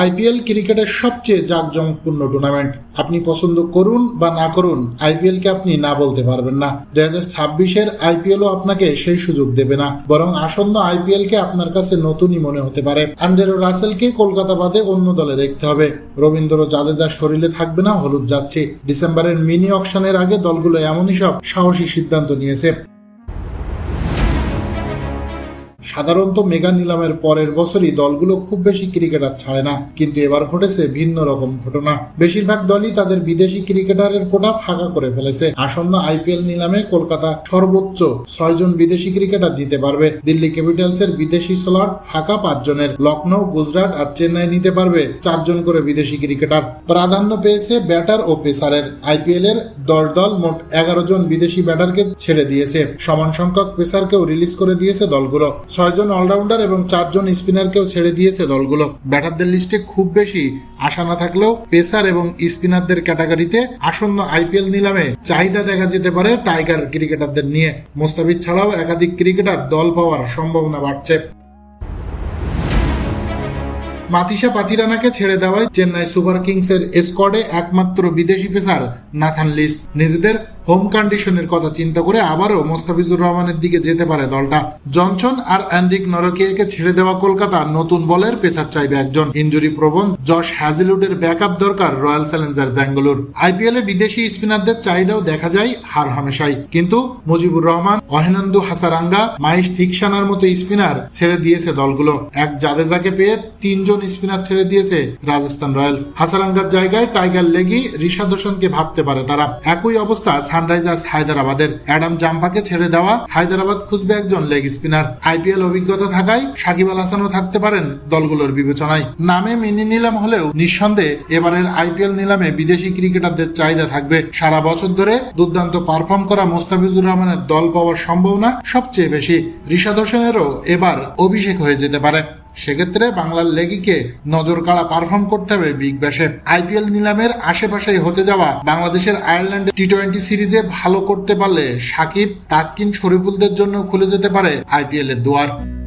IPL ক্রিকেটের সবচেয়ে জাঁকজমকপূর্ণ টুর্নামেন্ট। আপনি পছন্দ করুন বা না করুন আইপিএল কে আপনি না বলতে পারবেন না। দুই হাজার ছাব্বিশের আইপিএলও আপনাকে সেই সুযোগ দেবে না, বরং আসন্ন আইপিএল কে আপনার কাছে নতুনই মনে হতে পারে। আন্ডেরো রাসেলকে কলকাতা বাদে অন্য দলে দেখতে হবে। রবীন্দ্র জাদেজার শরীরে থাকবে না, হলুদ যাচ্ছে। ডিসেম্বরের মিনি অকশনের আগে দলগুলো এমনই সব সাহসী সিদ্ধান্ত নিয়েছে। সাধারণত মেগা নিলামের পরের বছরই দলগুলো খুব বেশি ক্রিকেটার ছাড়ে না, কিন্তু এবার ঘটেছে ভিন্ন রকম ঘটনা। বেশিরভাগ দলই তাদের বিদেশি ক্রিকেটারের কোটা ফাঁকা করে ফেলেছে। আসন্ন আইপিএল নিলামে কলকাতা সর্বোচ্চ ছয়জন বিদেশি ক্রিকেটার দিতে পারবে। দিল্লি ক্যাপিটালস এর বিদেশি স্লট ফাঁকা পাঁচজনের লখনৌ গুজরাট আর চেন্নাই নিতে পারবে চারজন করে বিদেশি ক্রিকেটার। প্রাধান্য পেয়েছে ব্যাটার ও পেসারের। আইপিএল এর দশ দল মোট এগারো জন বিদেশি ব্যাটারকে ছেড়ে দিয়েছে। সমান সংখ্যক পেসারকেও রিলিজ করে দিয়েছে দলগুলো। ছয়জন অলরাউন্ডার এবং চারজন স্পিনারকেও ছেড়ে দিয়েছে দলগুলো। ব্যাটারদের লিস্টে খুব বেশি আশা না থাকলেও পেসার এবং স্পিনারদের ক্যাটাগরিতে আসন্ন আইপিএল নিলামে চাহিদা দেখা যেতে পারে টাইগার ক্রিকেটারদের নিয়ে। মোস্তাফিজ ছাড়াও একাধিক ক্রিকেটার দল পাওয়ার সম্ভাবনা বাড়ছে। মাতিসা পাতিরানাকে ছেড়ে দেওয়ায় চেন্নাই সুপার কিংসের স্কোয়াডে একমাত্র বিদেশি পেসার নাথান লিস। নিজেদের হোম কন্ডিশনের কথা চিন্তা করে আবারও মোস্তাফিজুর রহমানের দিকে যেতে পারে দলটা। জনসন আর অ্যান্ড্রিক নরকিয়াকে ছেড়ে দেওয়া কলকাতা নতুন বলের পেছার চাইবে একজন। ইঞ্জুরি প্রবণ জশ হ্যাজিলুডের ব্যাকআপ দরকার রয়্যাল চ্যালেঞ্জার ব্যাঙ্গালোর। আইপিএল বিদেশি স্পিনারদের চাহিদাও দেখা যায় হার হামেশাই। কিন্তু মুজিবুর রহমান, অহেনন্দু হাসারাঙ্গা, মাইশ থিকসানার মতো স্পিনার ছেড়ে দিয়েছে দলগুলো। এক জাদেজাকে পেয়ে তিনজন স্পিনার ছেড়ে দিয়েছে রাজস্থান রয়্যালস। হাসারাঙ্গার জায়গায় টাইগার লেগি ঋষাদ হোসেনকে ভাবতে পারে তারা। একই অবস্থা সানরাইজার্স হায়দ্রাবাদের। অ্যাডাম জাম্পাকে ছেড়ে দেওয়া, হায়দ্রাবাদ খুঁজবে একজন লেগ স্পিনার। আইপিএল অভিজ্ঞতা থাকায় সাকিব আল হাসানও থাকতে পারেন দলগুলোর বিবেচনায়। নামে মিনি নিলাম হলেও নিঃসন্দেহে এবারের আইপিএল নিলামে বিদেশি ক্রিকেটারদের চাহিদা থাকবে। সারা বছর ধরে দুর্দান্ত পারফর্ম করা মোস্তাফিজুর রহমানের দল পাওয়ার সম্ভাবনা সবচেয়ে বেশি। ঋষাদ হোসেনেরও এবার অভিষেক হয়ে যেতে পারে। সেক্ষেত্রে বাংলার লেগিকে নজর কাড়া পারফর্ম করতে হবে বিগ ব্যাশে আইপিএল নিলামের আশেপাশেই হতে যাওয়া বাংলাদেশের আয়ারল্যান্ড টি টোয়েন্টি সিরিজে ভালো করতে পারলে সাকিব তাসকিন, শরীফুলদের জন্য খুলে যেতে পারে আইপিএল এর দুয়ার।